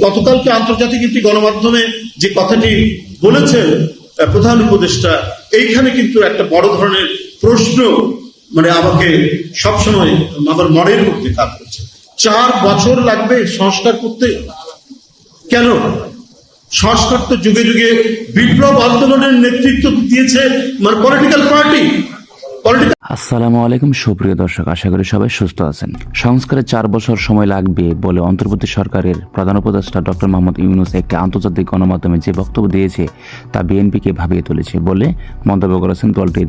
গতকালকে আন্তর্জাতিক একটি গণমাধ্যমে যে কথাটি বলেছেন প্রধান উপদেষ্টা, এইখানে কিন্তু একটা বড় ধরনের প্রশ্ন মানে আমাকে সবসময় আমার মনের মধ্যে কাজ করছে। চার বছর লাগবে সংস্কার করতে? কেন? সংস্কার তো যুগে যুগে বিপ্লব আন্দোলনের নেতৃত্ব দিয়েছে মানে পলিটিক্যাল পার্টি পলিটিক্যাল আসসালামু আলাইকুম, সুপ্রিয় দর্শক। আশা করি সবাই সুস্থ আছেন। সংস্কারে চার বছর সময় লাগবে বলে অন্তর্বর্তী সরকারের প্রধান উপদেষ্টা ডক্টর মোহাম্মদ ইউনুস একটি আন্তর্জাতিক গণমাধ্যমে যে বক্তব্য দিয়েছে, তা বিএনপিকে ভাবিয়ে তুলেছে বলে মন্তব্য করেছেন দলটির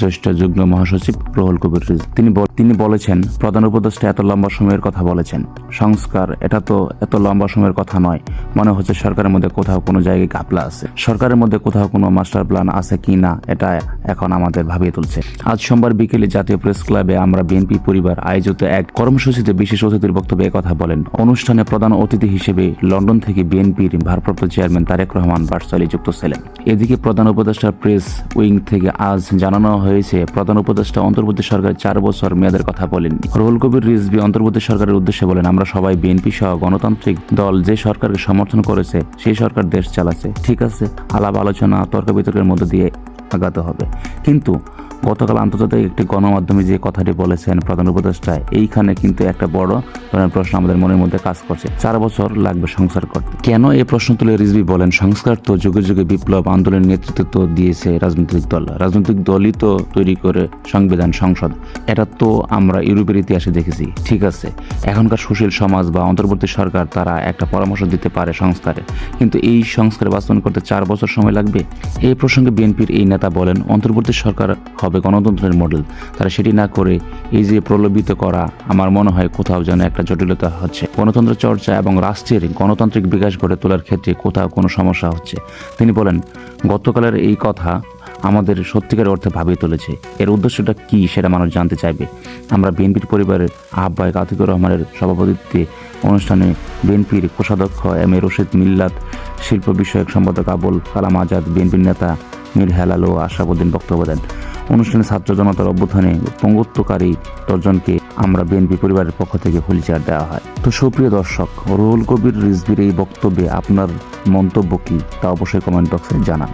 জ্যেষ্ঠ যুগ্ম মহাসচিব রুহুল কবির। তিনি তিনি বলেছেন, প্রধান উপদেষ্টা এত লম্বা সময়ের কথা বলেছেন। সংস্কার এটা তো এত লম্বা সময়ের কথা নয়। মনে হচ্ছে সরকারের মধ্যে কোথাও কোনো জায়গায় ঘাপলা আছে। সরকারের মধ্যে কোথাও কোনো মাস্টার প্ল্যান আছে কি না, এটা এখন আমাদের ভাবিয়ে তুলছে। আজ সোমবার বিকেলে জাতীয় প্রেস ক্লাবে আমরা বিএনপি পরিবার আয়োজিত এক কর্মসূচিতে বিশেষ অতিথির বক্তব্যে কথা বলেন। অনুষ্ঠানে প্রধান অতিথি হিসেবে লন্ডন থেকে বিএনপির ভারপ্রাপ্ত চেয়ারম্যান তারেক রহমান ভার্চুয়ালি যুক্ত ছিলেন। এদিকে প্রধান উপদেষ্টা প্রেস উইং থেকে আজ জানানো হয়েছে, প্রধান উপদেষ্টা অন্তর্বর্তী সরকারের চার বছর মেয়াদের কথা বলেন। রুহুল কবির রিজভী অন্তর্বর্তী সরকারের উদ্দেশ্যে বলেন, আমরা সবাই বিএনপি সহ গণতান্ত্রিক দল যে সরকারকে সমর্থন করেছে, সেই সরকার দেশ চালাচ্ছে। ঠিক আছে, আলাপ আলোচনা, তর্ক বিতর্কের মধ্যে দিয়ে আগাতে হবে। কিন্তু গতকাল আন্তর্জাতিক একটি গণমাধ্যমে যে কথাটি বলেছেন প্রধান উপদেষ্টা, এইখানে কিন্তু একটা বড় ধরনের প্রশ্ন আমাদের মনের মধ্যে কাজ করছে। চার বছর লাগবে সংস্কার করতে। কেন এই প্রশ্ন তুলে রিজভি বলেন, সংস্কার তো যুগে যুগে বিপ্লব আন্দোলনের নেতৃত্ব তো দিয়েছে রাজনৈতিক দল। রাজনৈতিক দলই তো তৈরি করে সংবিধান, সংসদ। এটা তো আমরা ইউরোপের ইতিহাসে দেখেছি। ঠিক আছে, এখনকার সুশীল সমাজ বা অন্তর্বর্তী সরকার তারা একটা পরামর্শ দিতে পারে সংস্কারে। কিন্তু এই সংস্কার বাস্তবায়ন করতে চার বছর সময় লাগবে? এই প্রসঙ্গে বিএনপির এই নেতা বলেন, অন্তর্বর্তী সরকার হবে গণতন্ত্রের মডেল। তারা সেটি না করে এই যে প্রলোভিত করা, আমার মনে হয় কোথাও যেন একটা জটিলতা হচ্ছে। গণতন্ত্র চর্চা এবং রাষ্ট্রের গণতান্ত্রিক বিকাশ গড়ে তোলার ক্ষেত্রে কোথাও কোনো সমস্যা হচ্ছে। তিনি বলেন, গতকালের এই কথা আমাদের সত্যিকার অর্থে ভাবিয়ে তুলেছে। এর উদ্দেশ্যটা কি সেটা মানুষ জানতে চাইবে। আমরা বিএনপির পরিবারের আহ্বায়ক আতিকুর রহমানের সভাপতিত্বে অনুষ্ঠানে বিএনপির কোষাধ্যক্ষ এম এ রশিদ মিল্লাত, শিল্প বিষয়ক সম্পাদক আবুল কালাম আজাদ, বিএনপির নেতা মীর হেলাল ও আশরাফুদ্দিন বক্তব্য দেন। অনুষ্ঠানে ছাত্র জনতার অভ্যুত্থানে পঙ্গুত্বকারী দশজনকে আমরা বিএনপি পরিবারের পক্ষ থেকে হুলিচার দেওয়া হয়। তো সুপ্রিয় দর্শক, রুহুল কবির রিজবির এই বক্তব্যে আপনার মন্তব্য কী তা অবশ্যই কমেন্ট বক্সে জানান।